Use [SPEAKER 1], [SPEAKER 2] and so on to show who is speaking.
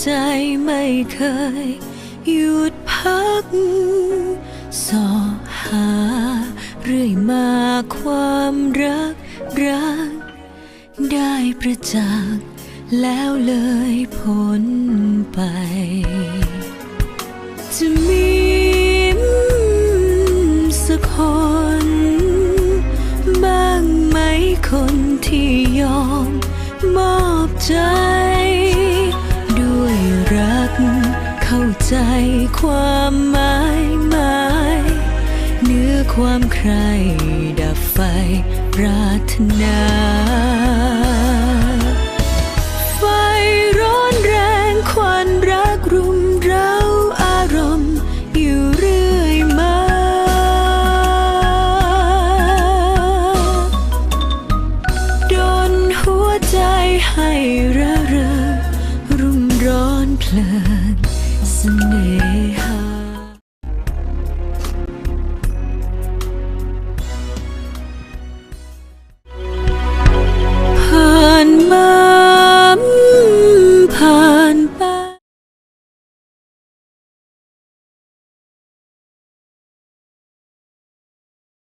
[SPEAKER 1] ใจไม่เคยหยุดพักสอหาเรื่อยมาความรักรัก ได้ประจักษ์แล้วเลยพ้นไป จะมีสักคนบ้างไหมคนที่ยอมมอบใจ ใจความหมายหมายเนื้อความใครดับไฟปรารถนาไฟร้อนแรงควันรักรุมเร้าอารมณ์อยู่เรื่อยมา โดนหัวใจให้ระเริง Yeah.